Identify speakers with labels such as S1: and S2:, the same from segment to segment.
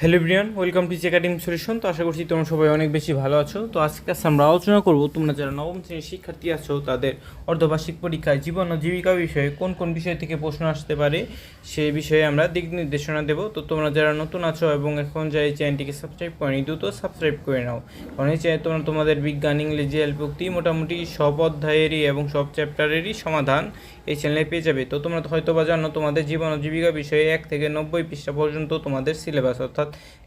S1: Hello Brian welcome to academy solution তো আশা করছি তোমরা সবাই অনেক বেশি ভালো আছো। তো আজকে আমরা আলোচনা করব, তোমরা যারা নবম শ্রেণির শিক্ষার্থী আছো, তাদের অর্ধবার্ষিক পরীক্ষায় জীবন ও জীবিকা বিষয়ে কোন কোন বিষয় থেকে প্রশ্ন আসতে পারে সেই বিষয়ে আমরা দিক নির্দেশনা দেবো। তো তোমরা যারা নতুন আছো এবং এখন যারা এই চ্যানেলটিকে সাবস্ক্রাইব করেনি, দ্রুত সাবস্ক্রাইব করে নাও। কারণ এই চ্যানেল তোমরা তোমাদের বিজ্ঞান, ইংরেজি এলপুক্তি মোটামুটি সব অধ্যায়েরই এবং সব চ্যাপ্টারেরই সমাধান এই চ্যানেলে পেয়ে যাবে। তো তোমরা হয়তো বা জানো, তোমাদের জীবন ও জীবিকা বিষয়ে এক থেকে নব্বই পৃষ্ঠা পর্যন্ত তোমাদের সিলেবাস অর্থাৎ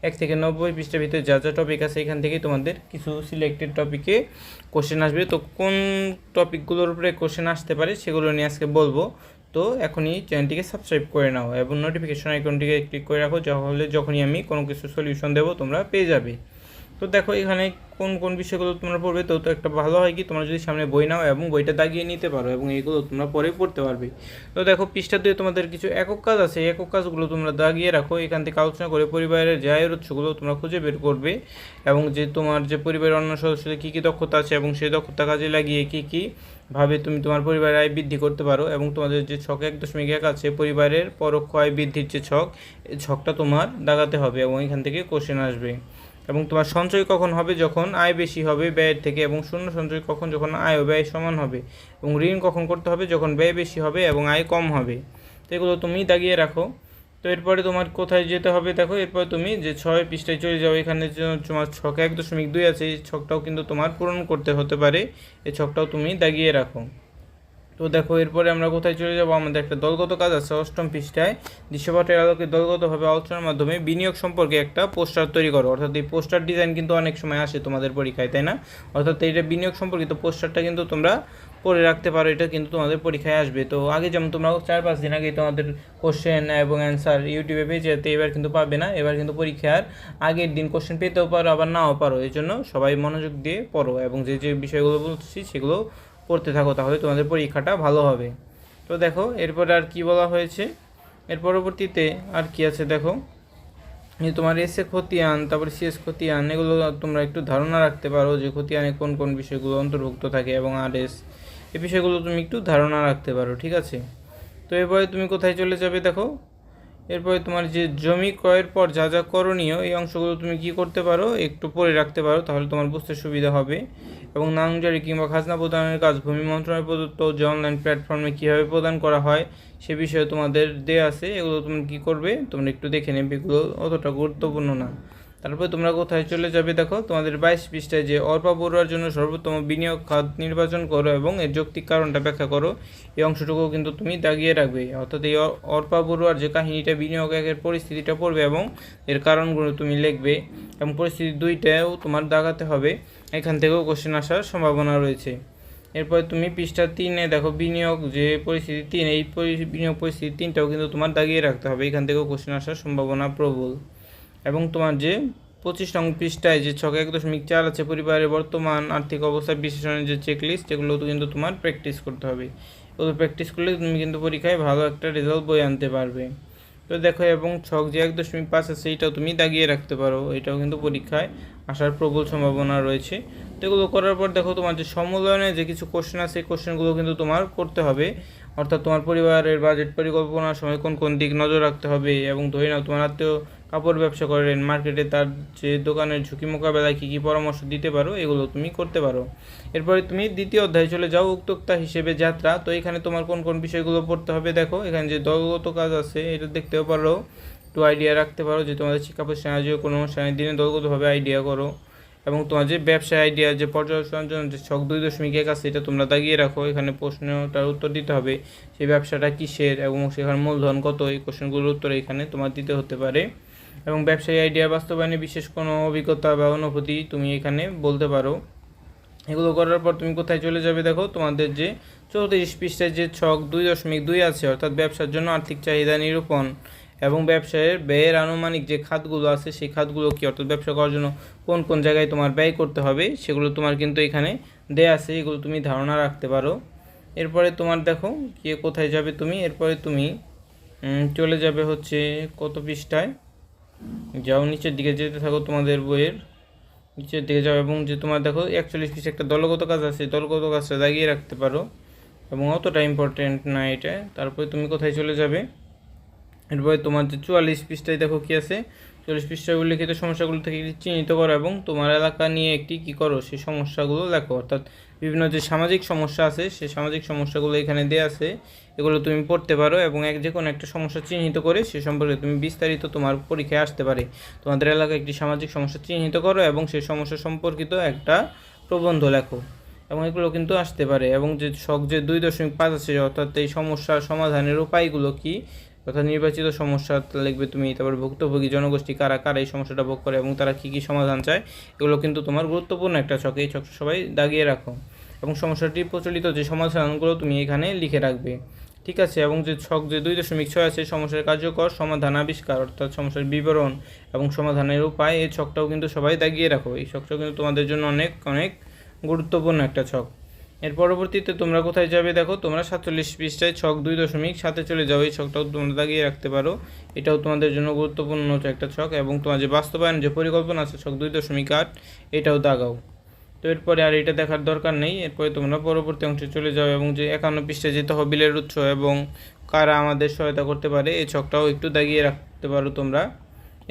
S1: এক থেকে নব্বই পৃষ্ঠার ভিতরে যা যা টপিক আছে এখান থেকে তোমাদের কিছু সিলেক্টেড টপিকে কোশ্চেন আসবে। তো কোন টপিকগুলোর উপরে কোশ্চেন আসতে পারে সেগুলো নিয়ে আজকে বলব। তো এখনই চ্যানেলটিকে সাবস্ক্রাইব করে নাও এবং নোটিফিকেশন আইকনটিকে ক্লিক করে রাখো তাহলে যখনই আমি কোনো কিছু সলিউশন দেবো তোমরা পেয়ে যাবে। তো দেখো এখানে কোন কোন বিষয়গুলো তোমরা পড়বে, তো তো একটা ভালো হয় কি, তোমরা যদি সামনে বই নাও এবং বইটা দাগিয়ে নিতে পারো এবং এইগুলো তোমরা পরে পড়তে পারবে। তো দেখো পৃষ্ঠা দিয়ে তোমাদের কিছু একক কাজ আছে একক কাজগুলো তোমরা দাগিয়ে রাখো, এখান থেকে আলোচনা করে পরিবারের যে উৎসগুলো তোমরা খুঁজে বের করবে এবং যে তোমার যে পরিবারের অন্য সদস্যদের কী কী দক্ষতা আছে এবং সেই দক্ষতা কাজে লাগিয়ে কী কী ভাবে তুমি তোমার পরিবারের আয় বৃদ্ধি করতে পারো এবং তোমাদের যে ছক এক দশমিক এক আছে, পরিবারের পরোক্ষ আয় বৃদ্ধির যে ছক এই ছকটা তোমার দাগাতে হবে এবং এখান থেকে কোশ্চেন আসবে। এবং তোমার সঞ্চয় কখন হবে? যখন আয় বেশি হবে ব্যয়ের থেকে এবং শূন্য সঞ্চয় কখন? যখন আয় ও ব্যয় সমান হবে এবং ঋণ কখন করতে হবে? যখন ব্যয় বেশি হবে এবং আয় কম হবে। তো এগুলো তুমি দাগিয়ে রাখো। তো এরপরে তোমার কোথায় যেতে হবে দেখো? এরপরে তুমি যে ছয় পৃষ্ঠায় চলে যাও, এখানে তোমার ছক এক দশমিক দুই আছে, এই ছকটাও কিন্তু তোমার পূরণ করতে হতে পারে। এই ছকটাও তুমি দাগিয়ে রাখো। তো দেখো, এরপরে আমরা কোথায় চলে যাব? আমাদের একটা দলগত কাজ আছে অষ্টম পৃষ্ঠায়। দৃশ্যপটের আলোকে দলগতভাবে আলোচনার মাধ্যমে বিনিয়োগ সম্পর্কে একটা পোস্টার তৈরি করো। অর্থাৎ এই পোস্টার ডিজাইন কিন্তু অনেক সময় আসে তোমাদের পরীক্ষায়, তাই না? অর্থাৎ এইটা বিনিয়োগ সম্পর্কিত পোস্টারটা কিন্তু তোমরা করে রাখতে পারো, এটা কিন্তু তোমাদের পরীক্ষায় আসবে। তো আগে যেমন তোমরা চার পাঁচ দিন আগে তোমাদের কোশ্চেন এবং অ্যান্সার ইউটিউবে পেয়ে যেতে, এবার কিন্তু পাবে না। এবার কিন্তু পরীক্ষার আগের দিন কোশ্চেন পেতেও পারো, আবার নাও পারো। এই জন্য সবাই মনোযোগ দিয়ে পড়ো এবং যে যে বিষয়গুলো বলছি সেগুলো পড়তে থাকো, তাহলে তোমাদের পরীক্ষাটা ভালো হবে। তো দেখো, এরপরে আর কি বলা হয়েছে? এর পরবর্তীতে আর কি আছে দেখো? তোমার এসে খতিয়ান তারপরে সিএস খতিয়ান এগুলো তোমরা একটু ধারণা রাখতে পারো যে খতিয়ানে কোন কোন বিষয়গুলো অন্তর্ভুক্ত থাকে এবং আর এস এই বিষয়গুলো তুমি একটু ধারণা রাখতে পারো, ঠিক আছে? তো এরপরে তুমি কোথায় চলে যাবে দেখো? এরপরে তোমার যে জমি ক্রয়ের পর যা যা করণীয়, এই অংশগুলো তুমি কি করতে পারো? একটু পড়ে রাখতে পারো, তাহলে তোমার বুঝতে সুবিধা হবে। এবং নামজারি কিংবা খাজনা প্রদানের কাজ ভূমি মন্ত্রণালয় প্রদত্ত যে অনলাইন প্ল্যাটফর্মে কীভাবে প্রদান করা হয়, সে বিষয়ে তোমাদের দেয়া আছে। এগুলো তুমি কী করবে, তোমরা একটু দেখে নেবে। এগুলো অতটা গুরুত্বপূর্ণ না। তারপরে তোমরা কোথায় চলে যাবে দেখো, তোমাদের বাইশ পৃষ্ঠায় যে অর্পা বড়ুয়ার জন্য সর্বোত্তম বিনিয়োগ খাত নির্বাচন করো এবং এর যৌক্তিক কারণটা ব্যাখ্যা করো। এই অংশটুকু কিন্তু তুমি দাগিয়ে রাখবে। অর্থাৎ এই অর্পা বড়ুয়ার যে কাহিনীটা বিনিয়োগ একের পরিস্থিতিটা পড়বে এবং এর কারণগুলো তুমি লিখবে এবং পরিস্থিতি দুইটাও তোমার দাগাতে হবে। এখান থেকেও কোশ্চেন আসার সম্ভাবনা রয়েছে। এরপরে তুমি পৃষ্ঠা তিনে দেখো, বিনিয়োগ যে পরিস্থিতি তিন, এই বিনিয়োগ পরিস্থিতি তিনটাও কিন্তু তোমার দাগিয়ে রাখতে হবে। এখান থেকেও কোশ্চেন আসার সম্ভাবনা প্রবল। এবং তোমার যে পঁচিশ নং পৃষ্ঠায় যে ছকে এক দশমিক চার আছে, পরিবারের বর্তমান আর্থিক অবস্থা বিশ্লেষণের যে চেকলিস্ট এগুলো কিন্তু তোমার প্র্যাকটিস করতে হবে। এগুলো প্র্যাকটিস করলে তুমি কিন্তু পরীক্ষায় ভালো একটা রেজাল্ট বই আনতে পারবে। তো দেখো, এবং ছক যে এক দশমিক পাঁচ আছে, এটাও তুমি দাগিয়ে রাখতে পারো। এটাও কিন্তু পরীক্ষায় আসার প্রবল সম্ভাবনা রয়েছে। তো এগুলো করার পর দেখো, তোমার যে সমলয়নে যে কিছু কোশ্চেন আছে সেই কোশ্চেনগুলো কিন্তু তোমার করতে হবে। অর্থাৎ তোমার পরিবারের বাজেট পরিকল্পনার সময় কোন কোন দিক নজর রাখতে হবে, এবং ধরে নাও তোমার আত্মীয় কাপড় ব্যবসা করেন মার্কেটে তার যে দোকানের ঝুঁকি মোকাবেলায় কী কী পরামর্শ দিতে পারো, এগুলো তুমি করতে পারো। এরপরে তুমি দ্বিতীয় অধ্যায়ে চলে যাও উদ্যোক্তা হিসেবে যাত্রা। তো এখানে তোমার কোন কোন বিষয়গুলো পড়তে হবে দেখো। এখানে যে দলগত কাজ আছে, এটা দেখতেও পারো। একটু আইডিয়া রাখতে পারো যে তোমাদের শিক্ষা প্রতিষ্ঠানে আয়োজিত কোনো অনুষ্ঠানের দিনে দলগতভাবে আইডিয়া করো। এবং তোমার যে ব্যবসা আইডিয়া যে পর্যালোচনার জন্য যে ছক দুই দশমিক এক আছে, এটা তোমরা দাগিয়ে রাখো। এখানে প্রশ্নটার উত্তর দিতে হবে, সেই ব্যবসাটা কিসের এবং সেখানে মূলধন কত? এই কোশ্চেনগুলোর উত্তর এখানে তোমার দিতে হতে পারে। এবং ব্যবসায়ী আইডিয়া বাস্তবায়নে বিশেষ কোনো অভিজ্ঞতা বা অনুভূতি তুমি এখানে বলতে পারো। এগুলো করার পর তুমি কোথায় চলে যাবে দেখো? তোমাদের যে চৌত্রিশ পৃষ্ঠায় যে ছক দুই দশমিক দুই আছে, অর্থাৎ ব্যবসার জন্য আর্থিক চাহিদা নিরূপণ এবং ব্যবসায়ের ব্যয়ের আনুমানিক যে খাতগুলো আছে, সেই খাতগুলো কি, অর্থাৎ ব্যবসা করার জন্য কোন কোন জায়গায় তোমার ব্যয় করতে হবে, সেগুলো তোমার কিন্তু এখানে দেয়া আছে, এগুলো তুমি ধারণা রাখতে পারো। এরপরে তোমার দেখো কে, কোথায় যাবে তুমি? এরপরে তুমি চলে যাবে হচ্ছে কত পৃষ্ঠায়? যাও নিচের দিকে যেতে থাকো তোমাদের বইয়ের। নিচের দিকে যাও এবং যে তোমার দেখো একচল্লিশ পিস একটা দলগত কাজ আছে দলগত কাজটা দাগিয়ে রাখতে পারো এবং অতটা ইম্পর্টেন্ট না এটা। তারপরে তুমি কোথায় চলে যাবে? এরপরে তোমার যে চুয়াল্লিশ পিসটাই দেখো কি আছে চল্লিশ পৃষ্ঠায় উল্লেখিত সমস্যাগুলো থেকে চিহ্নিত করো এবং তোমার এলাকা নিয়ে একটি কী করো, সেই সমস্যাগুলো লেখো। অর্থাৎ বিভিন্ন যে সামাজিক সমস্যা আছে, সেই সামাজিক সমস্যাগুলো এখানে দেওয়া আছে। এগুলো তুমি পড়তে পারো এবং এক যে কোনো একটা সমস্যা চিহ্নিত করে, সে সম্পর্কে তুমি বিস্তারিত তোমার পরীক্ষায় আসতে পারে। তোমাদের এলাকায় একটি সামাজিক সমস্যা চিহ্নিত করো এবং সেই সমস্যা সম্পর্কিত একটা প্রবন্ধ লেখো। এবং এগুলো কিন্তু আসতে পারে। এবং যে শখ যে দুই দশমিক পাঁচ আছে, অর্থাৎ এই সমস্যার সমাধানের উপায়গুলো কি অর্থাৎ নির্বাচিত সমস্যা লিখবে তুমি, তারপর ভুক্তভোগী জনগোষ্ঠী কারা কারা এই সমস্যাটা ভোগ করে এবং তারা কী কী সমাধান চায়, এগুলো কিন্তু তোমার গুরুত্বপূর্ণ একটা ছক। এই ছকটা সবাই দাগিয়ে রাখো। এবং সমস্যাটি প্রচলিত যে সমাধানগুলো তুমি এখানে লিখে রাখবে। ঠিক আছে? এবং যে ছক যে দুই দশমিক ছয় আছে, সমস্যার কার্যকর সমাধান আবিষ্কার, অর্থাৎ সমস্যার বিবরণ এবং সমাধানের উপায়, এই ছকটাও কিন্তু সবাই দাগিয়ে রাখো। এই ছকটাও কিন্তু তোমাদের জন্য অনেক অনেক গুরুত্বপূর্ণ একটা ছক। এর পরবর্তীতে তোমরা কোথায় যাবে দেখো? তোমরা সাতচল্লিশ পৃষ্ঠায় ছক দুই দশমিক সাথে চলে যাও। এই ছকটাও তোমরা দাগিয়ে রাখতে পারো। এটাও তোমাদের জন্য গুরুত্বপূর্ণ একটা ছক এবং তোমার যে বাস্তবায়ন, যে পরিকল্পনা আছে, ছক দুই দশমিক আট, এটাও দাগাও। তো এরপরে আর এটা দেখার দরকার নেই। এরপরে তোমরা পরবর্তী অংশে চলে যাও এবং যে একান্ন পৃষ্ঠায় যে তহবিলের উৎস এবং কারা আমাদের সহায়তা করতে পারে, এই ছকটাও একটু দাগিয়ে রাখতে পারো তোমরা।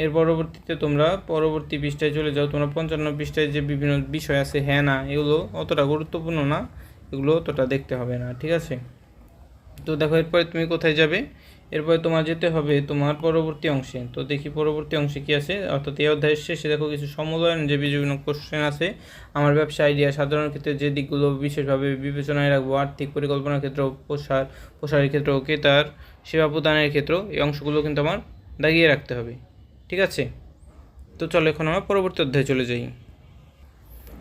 S1: এর পরবর্তীতে তোমরা পরবর্তী পৃষ্ঠায় চলে যাও। তোমরা পঞ্চান্ন পৃষ্ঠায় যে বিভিন্ন বিষয় আছে হ্যাঁ না, এগুলো অতটা গুরুত্বপূর্ণ না, এগুলো অতটা দেখতে হবে না, ঠিক আছে? তো দেখো, এরপরে তুমি কোথায় যাবে? এরপরে তোমার যেতে হবে তোমার পরবর্তী অংশে। তো দেখি পরবর্তী অংশে কি আছে? অর্থাৎ এই অধ্যায়ের শেষে দেখো কিছু সমলয়ন যে বিভিন্ন কোশ্চেন আছে, আমার ব্যবসা আইডিয়া সাধারণ ক্ষেত্রে যে দিকগুলো বিশেষভাবে বিবেচনায় রাখব, আর্থিক পরিকল্পনার ক্ষেত্র, প্রসার, প্রসারের ক্ষেত্র, ক্রেতার সেবা প্রদানের ক্ষেত্র, এই অংশগুলো কিন্তু আমার দাগিয়ে রাখতে হবে। ঠিক আছে? তো চলো এখন আমরা পরবর্তী অধ্যায়ে চলে যাই।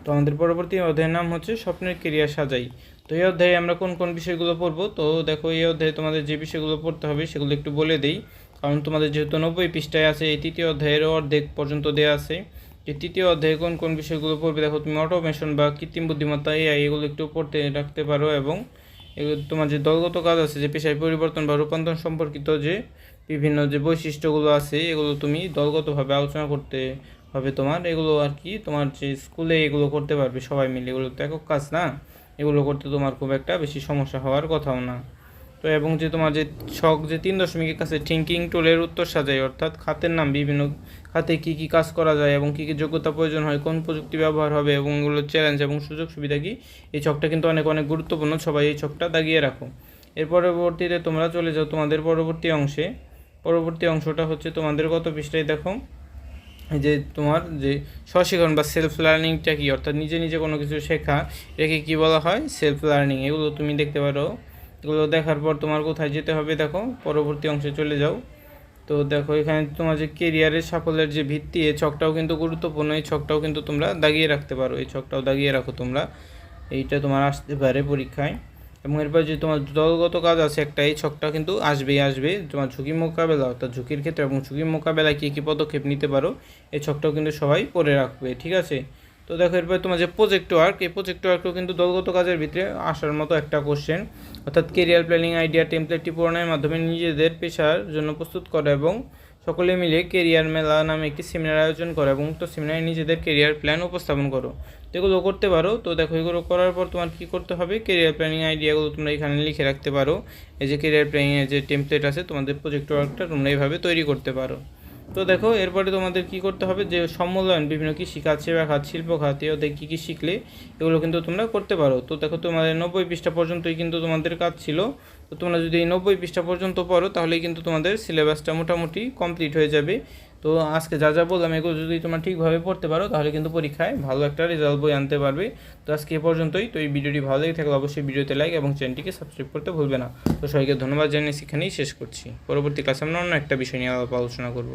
S1: তো আমাদের পরবর্তী অধ্যায়ের নাম হচ্ছে স্বপ্নের ক্রিয়া সাজাই। তো এই অধ্যায়ে আমরা কোন কোন বিষয়গুলো পড়ব? তো দেখো এই অধ্যায়ে তোমাদের যে বিষয়গুলো পড়তে হবে সেগুলো একটু বলে দিই। কারণ তোমাদের যেহেতু নব্বই পৃষ্ঠায় আছে, এই তৃতীয় অধ্যায়ের অর্ধেক পর্যন্ত দেওয়া আছে। যে তৃতীয় অধ্যায়ে কোন কোন বিষয়গুলো পড়বে? দেখো তুমি অটোমেশন বা কৃত্রিম বুদ্ধিমত্তা এআই এগুলো একটু পড়তে রাখতে পারো এবং এগুলো তোমার যে দলগত কাজ আছে, যে পেশায় পরিবর্তন বা রূপান্তর সম্পর্কিত যে বিভিন্ন যে বৈশিষ্ট্যগুলো আছে, এগুলো তুমি দলগতভাবে আলোচনা করতে হবে তোমার। এগুলো আর কি তোমার যে স্কুলে এগুলো করতে পারবে সবাই মিলে। এগুলো তো একক কাজ না। এগুলো করতে তোমার খুব একটা বেশি সমস্যা হওয়ার কথাও না। তো এবং যে তোমার যে ছক যে তিন দশমিকের কাছে থিঙ্কিং টুলের উত্তর সাজাই, অর্থাৎ খাতের নাম বিভিন্ন খাতে কী কী কাজ করা যায় এবং কী কী যোগ্যতা প্রয়োজন হয়, কোন প্রযুক্তি ব্যবহার হবে এবং এগুলো চ্যালেঞ্জ এবং সুযোগ সুবিধা কি, এই ছকটা কিন্তু অনেক অনেক গুরুত্বপূর্ণ। সবাই এই ছকটা দাগিয়ে রাখো। এর পরবর্তীতে তোমরা চলে যাও তোমাদের পরবর্তী অংশে। পরবর্তী অংশটা হচ্ছে তোমাদের কত পৃষ্ঠায় দেখো? যে তোমার যে স্বশিক্ষণ বা সেলফ লার্নিংটা কি? অর্থাৎ নিজে নিজে কোনো কিছু শেখা এটাকে কি বলা হয়? সেলফ লার্নিং এগুলো তুমি দেখতে পারো। এগুলো দেখার পর তোমার কোথায় যেতে হবে দেখো? পরবর্তী অংশে চলে যাও। তো দেখো, এখানে তোমার যে কেরিয়ারের সাফল্যের যে ভিত্তি, এই ছকটাও কিন্তু গুরুত্বপূর্ণ। এই ছকটাও কিন্তু তোমরা দাগিয়ে রাখতে পারো। এই ছকটাও দাগিয়ে রাখো তোমরা। এইটা তোমার আসতে পারে পরীক্ষায়। এবং এরপর যে তোমার দলগত কাজ আছে একটা, এই ছকটা কিন্তু আসবেই আসবে তোমার ঝুঁকি মোকাবেলা, অর্থাৎ ঝুঁকির ক্ষেত্রে এবং ঝুঁকি মোকাবেলায় কী কী পদক্ষেপ নিতে পারো, এই ছকটাও কিন্তু সবাই পড়ে রাখবে, ঠিক আছে? তো দেখো, এরপর তোমার যে প্রজেক্ট ওয়ার্ক এই প্রজেক্ট ওয়ার্কও কিন্তু দলগত কাজের ভিতরে আসার মতো একটা কোশ্চেন অর্থাৎ কেরিয়ার প্ল্যানিং আইডিয়া টেমপ্লেটটি পূরণের মাধ্যমে নিজেদের পেশার জন্য প্রস্তুত করা এবং সকলে মিলে কেরিয়ার মেলা নামে একটি সেমিনার আয়োজন করো এবং উক্ত সেমিনারে নিজেদের কেরিয়ার প্ল্যান উপস্থাপন করো। এগুলো করতে পারো। তো দেখো, এগুলো করার পর তোমার কী করতে হবে? কেরিয়ার প্ল্যানিং আইডিয়াগুলো তোমরা এখানে লিখে রাখতে পারো। এই যে কেরিয়ার প্ল্যানিংয়ের যে টেমপ্লেট আছে, তোমাদের প্রজেক্ট ওয়ার্কটা তোমরা এইভাবে তৈরি করতে পারো। তো দেখো, এরপরে তোমাদের কি করতে হবে? যে সম্মূল্যায়ন বিভিন্ন কৃষি খাত সেবা খাত শিল্প খাত ওদের কী কী শিখলে এগুলো কিন্তু তোমরা করতে পারো। তো দেখো, তোমাদের নব্বই পৃষ্ঠা পর্যন্তই কিন্তু তোমাদের কাজ ছিল। তো তোমরা যদি এই নব্বই পৃষ্ঠা পর্যন্ত পড়ো, তাহলেই কিন্তু তোমাদের সিলেবাসটা মোটামুটি কমপ্লিট হয়ে যাবে। তো আজকে যা যা বললাম, এগুলো যদি তোমার ঠিকভাবে পড়তে পারো, তাহলে কিন্তু পরীক্ষায় ভালো একটা রেজাল্ট বই আনতে পারবে। তো আজকে এ পর্যন্তই। তো এই ভিডিওটি ভালো লেগে থাকলে অবশ্যই ভিডিওতে লাইক এবং চ্যানেলটিকে সাবস্ক্রাইব করতে ভুলবে না। তো সবাইকে ধন্যবাদ জানিয়ে সেখানেই শেষ করছি। পরবর্তী ক্লাসে আমরা অন্য একটা বিষয় নিয়ে আলোচনা করব।